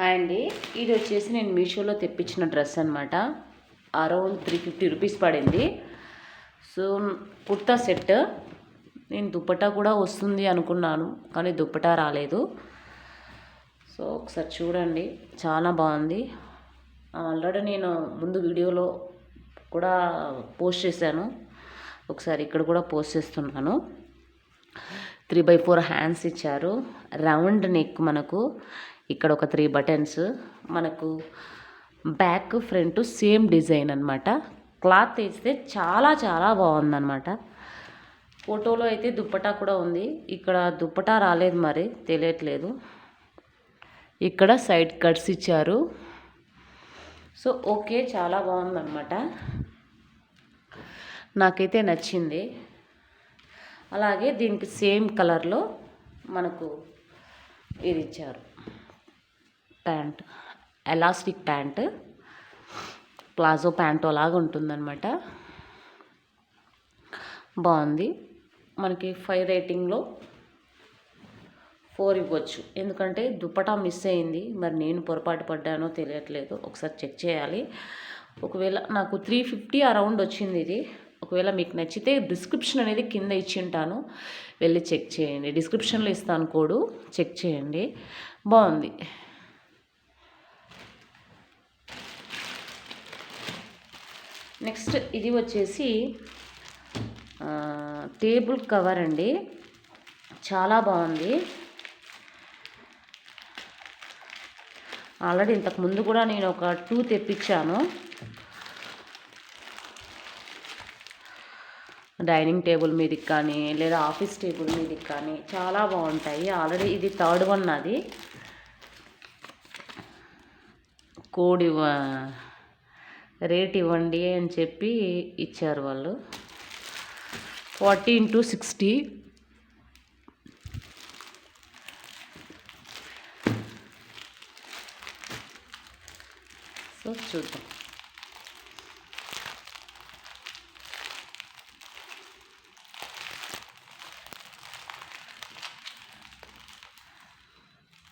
Hi అండి. ఇది వచ్చేసి నేను మీషోలో తెప్పించిన డ్రెస్ అనమాట అరౌండ్ త్రీ ఫిఫ్టీ రూపీస్ పడింది. So kurta set. నేను దుప్పటా కూడా వస్తుంది అనుకున్నాను కానీ దుప్పటా రాలేదు. సో ఒకసారి చూడండి. చాలా బాగుంది. ఆల్రెడీ నేను ముందు వీడియోలో కూడా పోస్ట్ చేశాను. ఒకసారి ఇక్కడ కూడా పోస్ట్ చేస్తున్నాను. త్రీ బై ఫోర్ హ్యాండ్స్ ఇచ్చారు. రౌండ్ నెక్ మనకు. ఇక్కడ ఒక త్రీ బటన్స్ మనకు బ్యాక్ ఫ్రంట్ సేమ్ డిజైన్ అనమాట క్లాత్ వేస్తే చాలా చాలా బాగుందన్నమాట. ఫోటోలో అయితే దుప్పటా కూడా ఉంది. ఇక్కడ దుప్పటా రాలేదు మరి తెలియట్లేదు. ఇక్కడ సైడ్ కట్స్ ఇచ్చారు. సో ఓకే చాలా బాగుందన్నమాట. నాకైతే నచ్చింది. అలాగే దీనికి సేమ్ కలర్లో మనకు ఇది ఇచ్చారు. Pant elastic pant palazzo pant అలాగా ఉంటుందన్నమాట. బాగుంది. మనకి ఫైవ్ రేటింగ్లో ఫోర్ ఇవ్వచ్చు. ఎందుకంటే దుప్పటా మిస్ అయింది. మరి నేను పొరపాటు పడ్డానో తెలియట్లేదు. ఒకసారి చెక్ చేయాలి. ఒకవేళ నాకు త్రీ ఫిఫ్టీ అరౌండ్ వచ్చింది ఇది. ఒకవేళ మీకు నచ్చితే డిస్క్రిప్షన్ అనేది కింద ఇచ్చి ఉంటాను వెళ్ళి చెక్ చేయండి. డిస్క్రిప్షన్లో ఇస్తాను కోడు. చెక్ చేయండి. బాగుంది. నెక్స్ట్ ఇది వచ్చేసి టేబుల్ కవర్ అండి. చాలా బాగుంది. ఆల్రెడీ ఇంతకు ముందు కూడా నేను ఒక టూ తెప్పించాను. డైనింగ్ టేబుల్ మీదకి కానీ లేదా ఆఫీస్ టేబుల్ మీదకి కానీ చాలా బాగుంటాయి. ఆల్రెడీ ఇది థర్డ్ వన్ అది. కోడి రేట్ ఇవ్వండి అని చెప్పి ఇచ్చారు వాళ్ళు. Forty into sixty. సో చూద్దాం.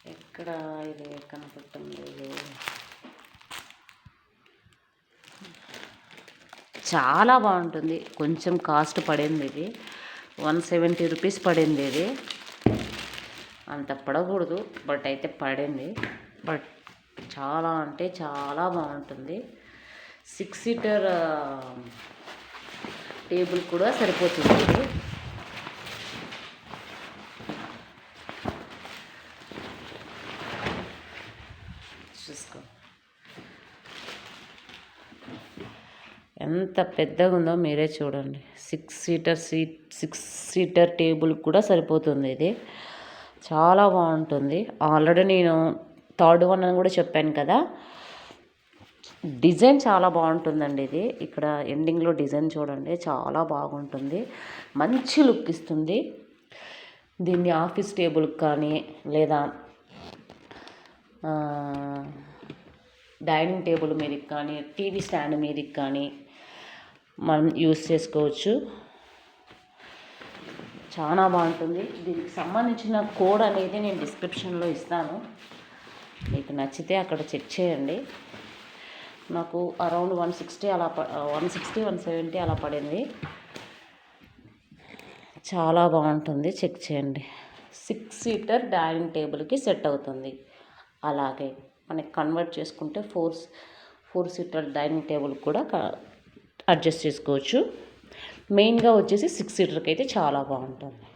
ఎక్కడ ఇది కనపడటం లేదు. చాలా బాగుంటుంది. కొంచెం కాస్ట్ పడింది ఇది. వన్ సెవెంటీ రూపీస్ పడింది ఇది. అంత పడకూడదు బట్ అయితే పడింది. బట్ చాలా అంటే చాలా బాగుంటుంది. సిక్స్ సీటర్ టేబుల్ కూడా సరిపోతుంది. ఇది ఎంత పెద్దగా ఉందో మీరే చూడండి. Six seater seat six seater table కూడా సరిపోతుంది ఇది. చాలా బాగుంటుంది. ఆల్రెడీ నేను థర్డ్ వన్ అని కూడా చెప్పాను కదా. డిజైన్ చాలా బాగుంటుందండి ఇది. ఇక్కడ ఎండింగ్లో డిజైన్ చూడండి. చాలా బాగుంటుంది. మంచి లుక్ ఇస్తుంది. దీన్ని ఆఫీస్ టేబుల్కి కానీ లేదా డైనింగ్ టేబుల్ మీదకి కానీ టీవీ స్టాండ్ మీదకి కానీ మనం యూస్ చేసుకోవచ్చు. చాలా బాగుంటుంది. దీనికి సంబంధించిన కోడ్ అనేది నేను డిస్క్రిప్షన్లో ఇస్తాను. మీకు నచ్చితే అక్కడ చెక్ చేయండి. నాకు అరౌండ్ వన్ సిక్స్టీ అలా వన్ సిక్స్టీ వన్ సెవెంటీ అలా పడింది. చాలా బాగుంటుంది. చెక్ చేయండి. సిక్స్ సీటర్ డైనింగ్ టేబుల్కి సెట్ అవుతుంది. అలాగే మనకి కన్వర్ట్ చేసుకుంటే four four seater dining table కూడా అడ్జస్ట్ చేసుకోవచ్చు. మెయిన్గా వచ్చేసి సిక్స్ సీటర్కి అయితే చాలా బాగుంటుంది.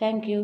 Thank you.